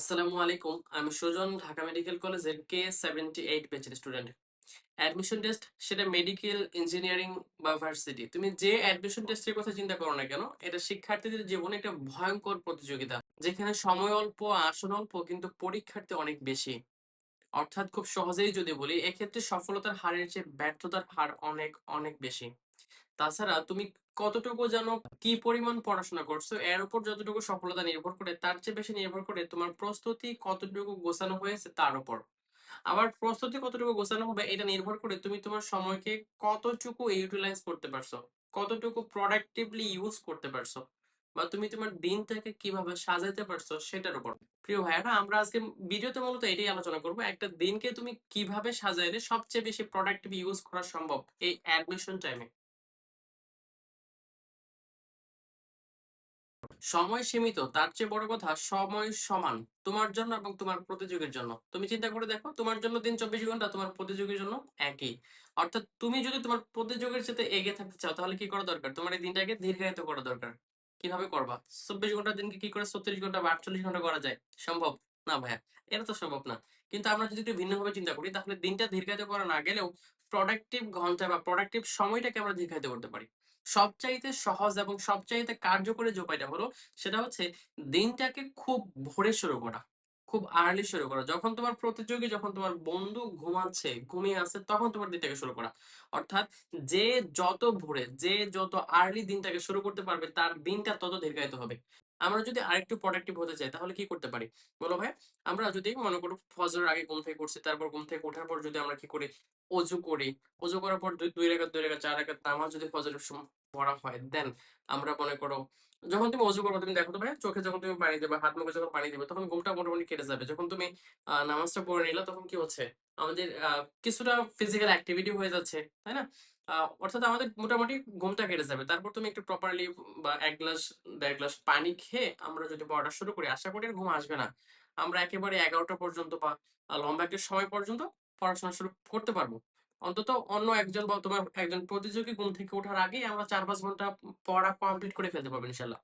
আসসালামু আলাইকুম। আমি সুজন, ঢাকা মেডিকেল কলেজের কে সেভেন্টি এইট ব্যাচের স্টুডেন্ট অ্যাডমিশন টেস্ট সেটা মেডিকেল ইঞ্জিনিয়ারিং বা ভার্সিটি তুমি যে অ্যাডমিশন টেস্টের কথা চিন্তা করো না কেন, এটা শিক্ষার্থীদের জীবনে একটা ভয়ঙ্কর প্রতিযোগিতা, যেখানে সময় অল্প, আসন অল্প, কিন্তু পরীক্ষার্থী অনেক বেশি। অর্থাৎ খুব সহজেই যদি বলি, এক্ষেত্রে সফলতার হারের চেয়ে ব্যর্থতার হার অনেক অনেক বেশি। তাছাড়া তুমি কতটুকু যেন কি পরিমাণ পড়াশোনা করছ, এর উপর যতটুকু সফলতা নির্ভর করে, তার চেয়ে বেশি নির্ভর করে তোমার প্রস্তুতি কতটুকু গোছানো হয়েছে তার উপর। আবার প্রস্তুতি কতটুকু গোছানো হবে, এটা নির্ভর করে তুমি তোমার সময়কে কতটুকু ইউটিলাইজ করতে পারছ, কতটুকু প্রোডাক্টিভলি ইউজ করতে পারছ, বা তুমি তোমার দিনটাকে কীভাবে সাজাতে পারছ, সেটার উপর। প্রিয় ভাইয়ারা, আমরা আজকে ভিডিওতে মূলত এটাই আলোচনা করব, একটা দিনকে তুমি কীভাবে সাজাইলে সবচেয়ে বেশি প্রোডাক্টিভ ইউজ করা সম্ভব এই অ্যাডমিশন টাইমে সময় সীমিত, তার চেয়ে বড় কথা সময় সমান, তোমার জন্য এবং তোমার প্রতিযোগীর জন্য। তুমি চিন্তা করে দেখো, তোমার জন্য দিন চব্বিশ ঘণ্টা, তোমার প্রতিযোগীর জন্য একই। অর্থাৎ তুমি যদি তোমার প্রতিযোগীর সাথে এগিয়ে থাকতে চাও, তাহলে কি করা দরকার? তোমার এই দিনটাকে দীর্ঘায়িত করা দরকার। কীভাবে করবা? চব্বিশ ঘণ্টা দিনকে কি করে ছত্রিশ ঘণ্টা বা আটচল্লিশ ঘণ্টা করা যায়? সম্ভব? না ভাইয়া, এটা তো সম্ভব না। কিন্তু আমরা যদি একটু ভিন্নভাবে চিন্তা করি, তাহলে দিনটা দীর্ঘায়িত করা না গেলেও প্রোডাক্টিভ ঘণ্টা বা প্রোডাক্টিভ সময়টাকে আমরা দীর্ঘায়িত করতে পারি। সবচাইতে সহজ এবং সবচাইতে কার্যকরী যে উপায়টা হলো সেটা হচ্ছে দিনটাকে খুব ভোরে শুরু করা, খুব আর্লি শুরু করা। যখন তোমার প্রতিযোগী, যখন তোমার বন্ধু ঘুমাচ্ছে, ঘুমিয়ে আছে, তখন তোমার দিনটাকে শুরু করা। অর্থাৎ যে যত ভোরে, যে যত আর্লি দিনটাকে শুরু করতে পারবে, তার দিনটা তত দীর্ঘায়িত হবে। আমরা যদি আরেকটু প্রোডাক্টিভ হতে চাই, তাহলে কি করতে পারি? বলো ভাই, আমরা যদি মনে করো ফজরের আগে ঘুম থেকে করছি তারপর ঘুম থেকে ওঠার পর যদি আমরা কি করি? অজু করি। অজু করার পর দুই রেখাত দুই রেখাত, চার রেখাত নামাজ যদি ফজরের পড়া হয়। দেন আমরা মনে করো, যখন তুমি অজু করবে, তুমি দেখো তো ভাই চোখে যখন তুমি পানি দেবে, হাত মুখে যখন পানি দেবে, তখন ঘুমটা মোটামুটি কেটে যাবে। যখন তুমি নামাজটা পড়ে নিলে তখন কি হচ্ছে? আমাদের কিছুটা ফিজিক্যাল অ্যাক্টিভিটি হয়ে যাচ্ছে, তাই না? অর্থাৎ আমাদের মোটামুটি ঘুমটা কেটে যাবে। তারপর তুমি একটু প্রপারলি বা এক গ্লাস দেড় গ্লাস পানি খেয়ে আমরা যদি পড়াটা শুরু করি, আশা করি ঘুম আসবে না। আমরা একেবারে এগারোটা পর্যন্ত বা লম্বা একটা সময় পর্যন্ত পড়াশোনা শুরু করতে পারব। অন্তত অন্য একজন বা তোমার একজন প্রতিযোগী ঘুম থেকে ওঠার আগেই আমরা চার পাঁচ ঘণ্টা পড়া কমপ্লিট করে ফেলতে পারব ইনশাল্লাহ।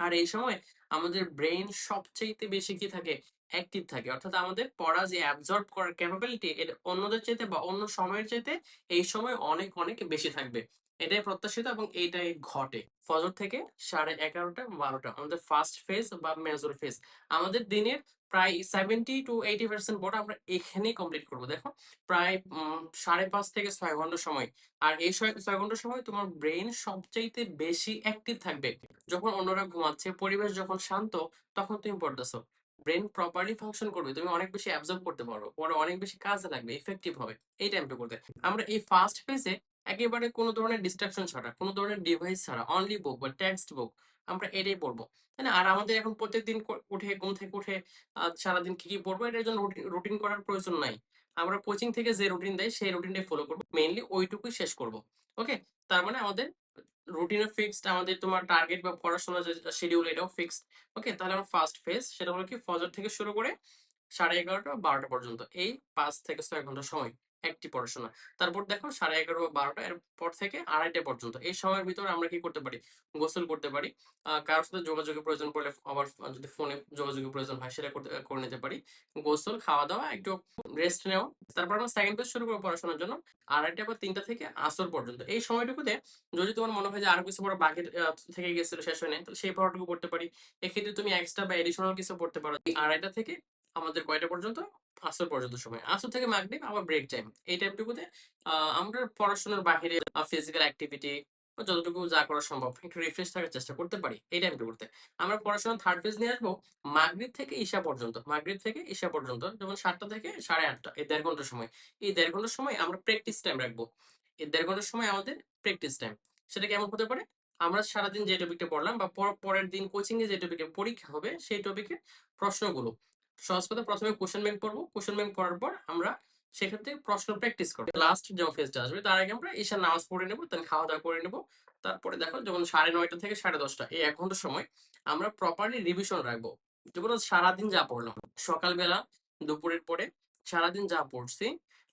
আর এই সময় আমাদের ব্রেন সবচেয়ে বেশি কি থাকে? অ্যাক্টিভ থাকে। অর্থাৎ আমাদের পড়া যে অ্যাবজর্ব করার ক্যাপাবিলিটি অন্যদের চাইতে বা অন্য সময়ের চাইতে এই সময় অনেক অনেক বেশি থাকবে। এটাই প্রত্যাশিত এবং এইটাই ঘটে। ফজর থেকে সাড়ে এগারোটা, বারোটা আমাদের ফার্স্ট ফেজ বা মেজর ফেজ আমাদের দিনের প্রায় সেভেন্টি টু এইটি পার্সেন্ট পড়া আমরা এখানেই কমপ্লিট করব। দেখো, প্রায় সাড়ে পাঁচ থেকে ছয় ঘণ্টা সময়। আর এই ছয় ঘণ্টা সময় তোমার ব্রেন সবচাইতে বেশি অ্যাক্টিভ থাকবে। যখন অন্যরা ঘুমাচ্ছে, পরিবেশ যখন শান্ত, তখন তুমি পড়তেছো। ব্রেন প্রপারলি ফাংশন করবে, তুমি অনেক বেশি অ্যাবজর্ব করতে পারো। পরে অনেক বেশি কাজে লাগবে ইফেক্টিভ হবে। এই টাইমটা করতে আমরা এই ফার্স্ট ফেজে একেবারে কোনো ধরনের ডিস্ট্রাকশন ছাড়া, কোনো ধরনের ডিভাইস ছাড়া অনলি বুক বা টেক্সট বুক আমরা এটাই পড়ব। তাই না? আর আমাদের এখন প্রত্যেকদিন উঠে, ঘুম থেকে উঠে সারাদিন কি কি পড়ব এটার জন্য রুটিন করার প্রয়োজন নাই। আমরা কোচিং থেকে যে রুটিন দেয়, সেই রুটিনটাই ফলো করব। মেইনলি ওইটুকুই শেষ করব। ওকে তার মানে আমাদের রুটিনও ফিক্সড আমাদের তোমার টার্গেট বা পড়াশোনার যে শিডিউল এটাও ফিক্সড ওকে তাহলে আমার ফার্স্ট ফেজ সেটা হলো কি ফজর থেকে শুরু করে সাড়ে এগারোটা, বারোটা পর্যন্ত, এই পাঁচ থেকে ছয় ঘণ্টা সময়। একটি পড়াশোনা। তারপর দেখো সাড়ে এগারো বা বারোটা এর পর থেকে আড়াইটা পর্যন্ত। এই সময়ের ভিতরে আমরা কি করতে পারি? গোসল করতে পারি। কারোর সাথে যোগাযোগের প্রয়োজন পড়লে আবার যদি ফোনে যোগাযোগের প্রয়োজন হয় সেটা করতে, করে নিতে পারি। গোসল খাওয়া দাওয়া একটু রেস্ট নেওয়া। তারপর আমরা সেকেন্ড পেজ শুরু করব পড়াশোনার জন্য। আড়াইটা বা তিনটা থেকে আসর পর্যন্ত। এই সময়টুকুতে যদি তোমার মনে হয় যে আরও কিছু পড়া বাকি থেকে গেছিল, শেষ হয় নাই তাহলে সেই পড়াটুকু পড়তে পারি। এক্ষেত্রে তুমি এক্সট্রা বা এডিশনাল কিছু পড়তে পারো। আড়াইটা থেকে আমাদের কয়টা পর্যন্ত? আসর পর্যন্ত সময়। আসর থেকে মাগরিব, আবার ব্রেক টাইম এই টাইমটুকুতে আমরা পড়াশোনার বাহিরে ফিজিক্যাল অ্যাক্টিভিটি যতটুকু যা করা সম্ভব, একটু রিফ্রেশ থাকার চেষ্টা করতে পারি এই টাইমটুকুতে আমরা পড়াশোনা থার্ড ফেজ নিয়ে আসব, মাগরিব থেকে ঈশা পর্যন্ত। মাগরিব থেকে ঈশা পর্যন্ত, যেমন সাতটা থেকে সাড়ে আটটা, এই দেড় ঘণ্টার সময়। এই দেড় ঘণ্টার সময় আমরা প্র্যাকটিস টাইম রাখব। এই দেড় ঘণ্টার সময় আমাদের প্র্যাকটিস টাইম সেটা কেমন হতে পারে? আমরা সারাদিন যে টপিকটা পড়লাম বা পর- পরের দিন কোচিং এ যে টপিকে পরীক্ষা হবে, সেই টপিকের প্রশ্নগুলো। সহজ পথে প্রথমে কোশ্চেন ব্যাংক পড়ব কোশ্চেন ব্যাংক পড়ার পর আমরা সেক্ষেত্রে প্রশ্ন প্র্যাকটিস করব। লাস্ট যখন ফেজটা আসবে, তার আগে আমরা ঈশার নামাজ পড়ে নেব তাহলে খাওয়া দাওয়া করে নেব। তারপরে দেখো যেমন সাড়ে নয়টা থেকে সাড়ে দশটা, এই এক ঘণ্টার সময় আমরা প্রপারলি রিভিশন রাখব। যেমন সারাদিন যা পড়লাম, সকালবেলা, দুপুরের পরে সারাদিন যা পড়ছি,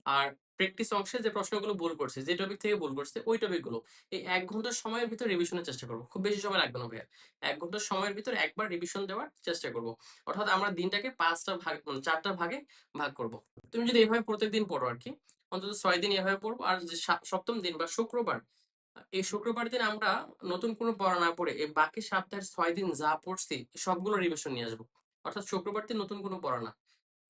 আর প্র্যাকটিস অংশে যে প্রশ্নগুলো ভুল করছে, যে টপিক থেকে ভুল করছে, ওই টপিকগুলো এই এক ঘণ্টার সময়ের ভিতর রিভিশনের চেষ্টা করব। খুব বেশি সময় লাগবে না ভাইয়া। এক ঘণ্টার সময়ের ভিতর একবার রিভিশন দেওয়ার চেষ্টা করব। অর্থাৎ আমরা দিনটাকে পাঁচটা ভাগ মানে চারটা ভাগে ভাগ করব। তুমি যদি এভাবে প্রত্যেকদিন পড়ো আর কি, অন্তত ছয় দিন এভাবে পড়ব। আর যে সপ্তম দিন বা শুক্রবার, এই শুক্রবার দিন আমরা নতুন কোনো পড়া না পড়ে এই বাকি সপ্তাহের ছয় দিন যা পড়ছি, সবগুলো রিভিশন নিয়ে আসব। অর্থাৎ শুক্রবার দিন নতুন কোনো পড়া না।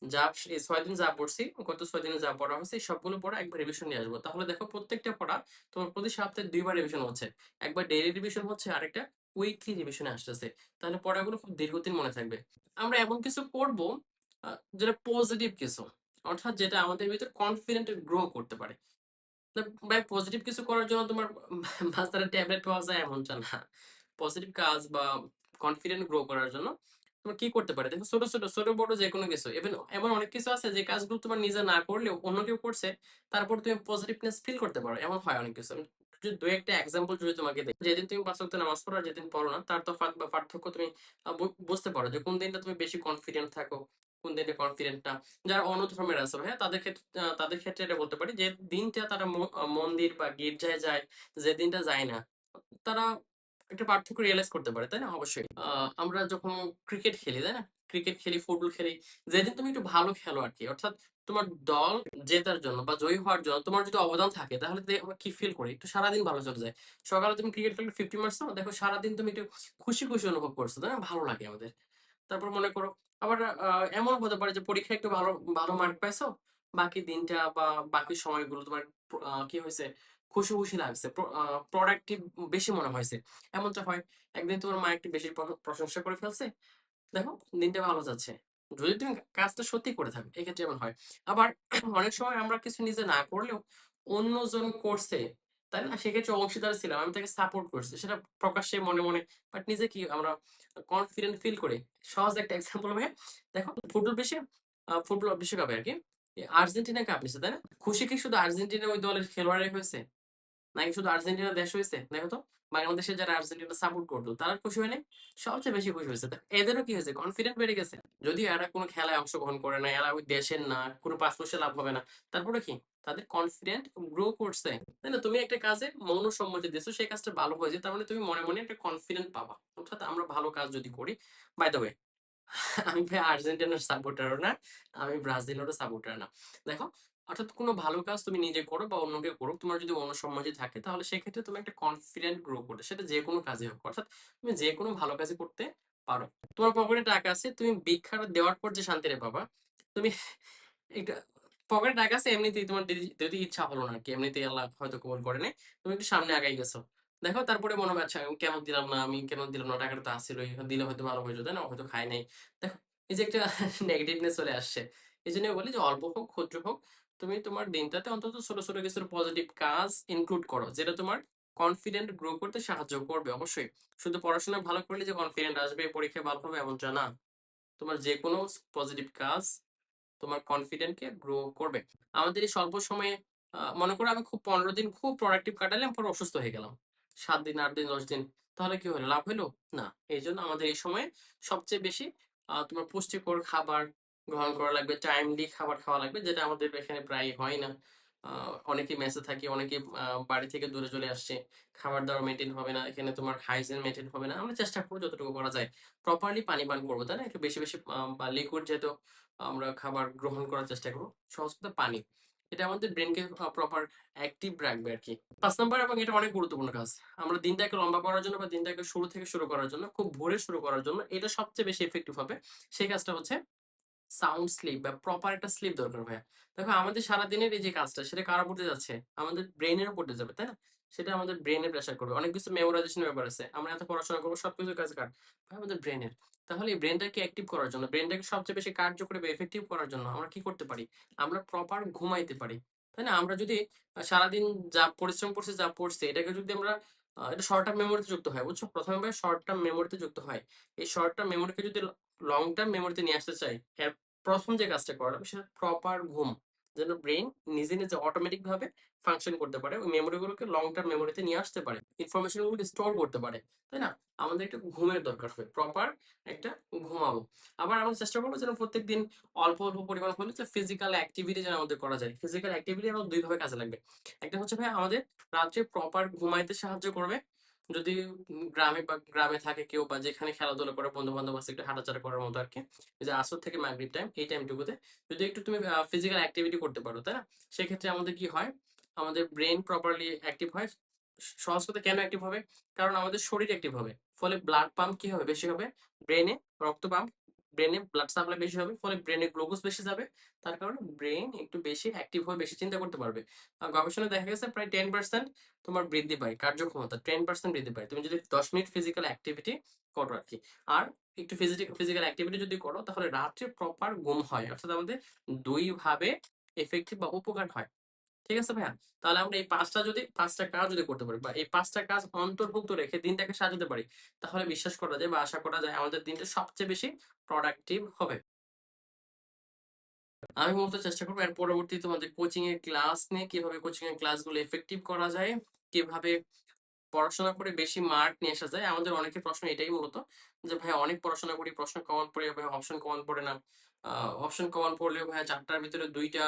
যা ছয় দিন যা পড়ছি, গত ছয় দিনে যা পড়া হয়েছে সবগুলো পড়া একবার রিভিশন নিয়ে আসব। তাহলে দেখো প্রত্যেকটা পড়া তোমার প্রতি সপ্তাহে দুইবার রিভিশন হচ্ছে। একবার ডেইলি রিভিশন হচ্ছে, আরেকটা উইকলি রিভিশনে আসতেছে। তাহলে পড়াগুলো খুব দীর্ঘদিন মনে থাকবে। আমরা এমন কিছু যেটা পজিটিভ কিছু, অর্থাৎ যেটা আমাদের ভিতর কনফিডেন্ট গ্রো করতে পারে। ভাই পজিটিভ কিছু করার জন্য তোমার বাজারে ট্যাবলেট পাওয়া যায় এমনটা না। পজিটিভ কাজ বা কনফিডেন্ট গ্রো করার জন্য তোমার কি করতে পারে? দেখো ছোট ছোট ছোট, বড় যে কোনো কিছু। এমন এমন অনেক কিছু আছে যে কাজগুলো তোমার নিজে না করলেও অন্য কেউ করছে, তারপর তুমি পজিটিভনেস ফিল করতে পারো। এমন হয় অনেক কিছু। যদি দু একটা এক্সাম্পল যদি তোমাকে দিই, যেদিন তুমি পাঁচ ওয়াক্ত নামাজ পড়ো যেদিন পড়ো না, তার তফাৎ বা পার্থক্য তুমি বুঝতে পারো যে কোন দিনটা তুমি বেশি কনফিডেন্ট থাকো, কোন দিনে কনফিডেন্ট না। যারা অন্য ধর্মের আছে ভাইয়া তাদের ক্ষেত্রে তাদের ক্ষেত্রে এটা বলতে পারি যে দিনটা তারা মন্দির বা গির্জায় যায় যে দিনটা যায় না, তারা একটা পার্থক্য রিয়েলাইজ করতে পারে, তাই না? অবশ্যই। আমরা যখন ক্রিকেট খেলি, তাই না? ক্রিকেট খেলি ফুটবল খেলি, যেদিন তুমি একটু ভালো খেলো আর কি অর্থাৎ তোমার দল জেতার জন্য বা জয়ী হওয়ার জন্য তোমার যদি অবদান থাকে, তাহলে কি ফিল করি? একটু সারাদিন ভালো চলে যায়। সকালে তুমি ক্রিকেট খেলে ফিফটি মারছো দেখো সারাদিন তুমি একটু খুশি খুশি অনুভব করছ, তাই না? ভালো লাগে আমাদের। তারপর মনে করো, আবার এমন হতে পারে যে পরীক্ষায় একটু ভালো ভালো মার্ক পাইছো, বাকি দিনটা বা বাকি সময়গুলো তোমার কি হয়েছে? খুশি খুশি লাগছে। প্রোডাক্টিভ বেশি মনে হয়েছে। এমনটা হয়, একদিন তোমার মা একটু বেশি প্রশংসা করে ফেলছে, দেখো দিনটা ভালো যাচ্ছে। যদি তুমি কাজটা সত্যি করে থাকো, এক্ষেত্রে এমন হয়। আবার অনেক সময় আমরা কিছু নিজে না করলেও অন্যজন করছে, তাই না? সেক্ষেত্রে অংশীদার ছিলাম, আমি তাকে সাপোর্ট করছি। সেটা প্রকাশ্যে মনে মনে বাট নিজে কি আমরা কনফিডেন্ট ফিল করে। সহজ একটা এক্সাম্পল ভাই দেখো ফুটবল বিশ্বে ফুটবল বিশ্বকাপে আর কি আর্জেন্টিনা কাপ নিচ্ছে তাই না? খুশি কি শুধু আর্জেন্টিনা ওই দলের খেলোয়াড়ই হয়েছে? নাকি শুধু আর্জেন্টিনা দেশ হয়েছে? দেখো তো, বাংলাদেশের যারা আর্জেন্টিনা সাপোর্ট করতো তারা খুশি হয়নি? সবচেয়ে বেশি খুশি হয়েছে। এদেরও কি হয়েছে? কনফিডেন্ট বেড়ে গেছে? যদি এরা কোনো খেলায় অংশগ্রহণ করে না এরা ওই দেশের না, কোনো পয়সা লাভ হবে না। তারপরে কি? তাদের কনফিডেন্ট গ্রো করছে। তাই না? তুমি একটা কাজে মনোসম্মতি দিয়েছ, সেই কাজটা ভালো হয়েছে, তার মানে তুমি মনে মনে একটা কনফিডেন্ট পাবা। অর্থাৎ আমরা ভালো কাজ যদি করি বাই দ্য ওয়ে আমি ভাই আর্জেন্টিনার সাপোর্টারও না, আমি ব্রাজিলেরও সাপোর্টার না। দেখো অর্থাৎ কোনো ভালো কাজ তুমি নিজে করো বা অন্য কেউ করো তোমার যদি অনুসম্মতি থাকে, তাহলে সেক্ষেত্রে তুমি একটা কনফিডেন্ট গ্রো করবে সেটা যে কোনো কাজে হোক, অর্থাৎ তুমি যে কোনো ভালো কাজে করতে পারো। তোমার পকেটে টাকা আছে, তুমি ভিক্ষাটা দেওয়ার পর যে শান্তিরে পাবা, তুমি একটা পকেটে টাকা আছে, এমনিতেই তোমার যদি ইচ্ছা হলো না কি, এমনিতেই আল্লাহ হয়তো কবুল করে নাই তুমি একটু সামনে আগাই গেছো। দেখো, তারপরে মনে হবে আচ্ছা আমি কেন দিলাম না, আমি কেন দিলাম না, টাকাটা তো আসছিলই দিলে হয়তো ভালো হয়ে যেত না? হয়তো খাই নাই। দেখো, এই যে একটা নেগেটিভনেস চলে আসছে। এই জন্য বলি যে অল্প হোক, ক্ষুদ্র হোক তুমি তোমার দিনটাতে অন্তত ছোট ছোট কিছু পজিটিভ কাজ ইনক্লুড করো, যেটা তোমার কনফিডেন্ট গ্রো করতে সাহায্য করবে অবশ্যই। শুধু পড়াশোনা ভালো করলে যে কনফিডেন্ট আসবে পরীক্ষায় ভালো হবে এমনটা না। তোমার যে কোনো পজিটিভ কাজ তোমার কনফিডেন্টকে গ্রো করবে। আমাদের এই স্বল্প সময়ে মনে করো আমি খুব পনেরো দিন খুব প্রোডাক্টিভ কাটালাম পর অসুস্থ হয়ে গেলাম। সাত দিন, আট দিন, দশ দিন, তাহলে কি হলো? লাভ হলো? না। এই জন্য আমাদের এই সময়ে সবচেয়ে বেশি তোমার পুষ্টিকর খাবার গ্রহণ করা লাগবে টাইমলি খাবার খাওয়া লাগবে, যেটা আমাদের এখানে প্রায় হয় না। অনেকে মেসে থাকে অনেকে বাড়ি থেকে দূরে চলে আসছে, খাবার দাবার মেনটেন হবে না, এখানে তোমার হাইজিন মেনটেন হবে না, আমরা চেষ্টা করব যতটুকু করা যায়। প্রপারলি পানি পান করব, তাই না? একটু বেশি বেশি লিকুইড যেহেতু আমরা খাবার গ্রহণ করার চেষ্টা করব সহজ কথা পানি। এটা আমাদের ব্রেনকে প্রপার অ্যাক্টিভ রাখবে আর কি। পাঁচ নাম্বার এবং এটা অনেক গুরুত্বপূর্ণ কাজ। আমরা দিনটাকে লম্বা করার জন্য বা দিনটাকে শুরু থেকে শুরু করার জন্য, খুব ভোরে শুরু করার জন্য এটা সবচেয়ে বেশি এফেক্টিভ হবে। সেই কাজটা হচ্ছে সাউন্ড স্লিপ বা প্রপার একটা স্লিপ দরকার ভাইয়া। দেখো আমাদের সারাদিনের এই যে কাজটা, সেটা কার দিয়ে যাচ্ছে? আমাদের ব্রেনের দিয়ে যাবে, তাই না? সেটা আমাদের ব্রেনে প্রেশার করবে। অনেক কিছু মেমোরাইজেশন ব্যাপার আছে। আমরা এত পড়াশোনা করব সবকিছু কাজ ভাই, আমাদের ব্রেনের তাহলে এই ব্রেনটাকে অ্যাক্টিভ করার জন্য ব্রেনটাকে সবচেয়ে বেশি কার্যকরী বা এফেক্টিভ করার জন্য আমরা কি করতে পারি? আমরা প্রপার ঘুমাইতে পারি, তাই না? আমরা যদি সারাদিন যা পরিশ্রম করছি, যা পড়ছি, এটাকে যদি আমরা এটা শর্ট টার্ম মেমোরিতে যুক্ত হয়, বুঝছ? প্রথমে ভাই শর্ট টার্ম মেমোরিতে যুক্ত হয়। এই শর্ট টার্ম মেমোরিকে যদি লং টার্ম মেমোরিতে নিয়ে আসতে চাই এর প্রথম যে কাজটা করা লাগবে সেটা প্রপার ঘুম। যেন ব্রেন নিজে নিজে অটোমেটিক ভাবে ফাংশন করতে পারে, ওই মেমোরিগুলোকে লং টার্ম মেমোরিতে নিয়ে আসতে পারে ইনফরমেশনগুলোকে স্টোর করতে পারে, তাই না? আমাদের একটা ঘুমের দরকার হয় প্রপার একটা ঘুমাবো। আবার আমরা চেষ্টা করব যেন প্রত্যেকদিন অল্প অল্প পরিমাণ হলে যে ফিজিক্যাল অ্যাক্টিভিটি যেন আমাদের করা যায়। ফিজিক্যাল অ্যাক্টিভিটি আমার দুইভাবে কাজে লাগবে। একটা হচ্ছে ভাই আমাদের রাত্রে প্রপার ঘুমাইতে সাহায্য করবে যদি গ্রামে বা গ্রামে থাকে কেউ বা যেখানে খেলাধুলা করে বন্ধু বান্ধব আছে, একটু হাঁটাচলা করার মতো আর কি যে আসর থেকে মাগরিব টাইম এই টাইমটুকুতে যদি একটু তুমি ফিজিক্যাল অ্যাক্টিভিটি করতে পারো, তাই না? সেক্ষেত্রে আমাদের কি হয়? আমাদের ব্রেন প্রপারলি অ্যাক্টিভ হয়। সহজ কথা কেন অ্যাক্টিভ হবে? কারণ আমাদের শরীর অ্যাক্টিভ হবে। ফলে ব্লাড পাম্প কি হবে? বেশি হবে। ব্রেনে রক্ত পাম্প ব্রেনে ব্লাড সাপ্লাই বেশি হবে, ফলে ব্রেনে গ্লুকোজ বেশি যাবে, তার কারণে ব্রেন একটু বেশি অ্যাক্টিভ হয়ে বেশি চিন্তা করতে পারবে। আর গবেষণায় দেখা গেছে প্রায় টেন পার্সেন্ট তোমার বৃদ্ধি পায়, কার্যক্ষমতা টেন পার্সেন্ট বৃদ্ধি পায়। তুমি যদি দশ মিনিট ফিজিক্যাল অ্যাক্টিভিটি করো আর কি আর একটু ফিজিক্যাল অ্যাক্টিভিটি যদি করো, তাহলে রাত্রে প্রপার ঘুম হয়, অর্থাৎ আমাদের দুই ভাবে এফেক্টিভ বা উপকার হয়। ঠিক আছে ভাইয়া? তাহলে আমরা এই পাঁচটা যদি, পাঁচটা কাজ যদি করতে পারি বা এই পাঁচটা কাজ অন্তর্ভুক্ত রেখে দিনটাকে সাজাতে পারি, তাহলে বিশ্বাস করা যায় বা আশা করা যায় আমাদের দিনটা সবচেয়ে বেশি প্রোডাক্টিভ হবে। আমি মূলত চেষ্টা করব এর পরবর্তী তোমাদের কোচিং এর ক্লাস নিয়ে কীভাবে কোচিং এর ক্লাসগুলো এফেক্টিভ করা যায়, কীভাবে পড়াশোনা করে বেশি মার্ক নিয়ে আসা যায়, আমাদের অনেকের প্রশ্ন এটাই মূলত যে ভাই অনেক পড়াশোনা করি, প্রশ্ন কমন পড়ে ভাই অপশন কমন পড়ে না। অপশন কমন পড়লেও ভাই চারটার ভিতরে দুইটা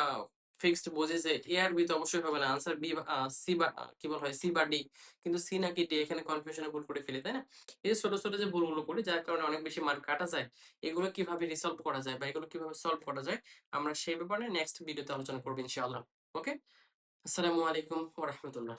ফিক্সড বোঝে যে এ আর বি তো অবশ্যই হবে না। আনসার বি সি বা কি বল হয়? সি বা ডি কিন্তু সি নাকি ডি এখানে কনফিউশনে ভুল করে ফেলে, তাই না? এই ছোট ছোট যে ভুলগুলো করি, যার কারণে অনেক বেশি মার্ক কাটা যায়, এগুলো কীভাবে রিসলভ করা যায় বা এগুলো কীভাবে সলভ করা যায়, আমরা সেই ব্যাপারে নেক্সট ভিডিওতে আলোচনা করব ইনশাআল্লাহ। ওকে আসসালামু আলাইকুম ওয়া রাহমাতুল্লাহ।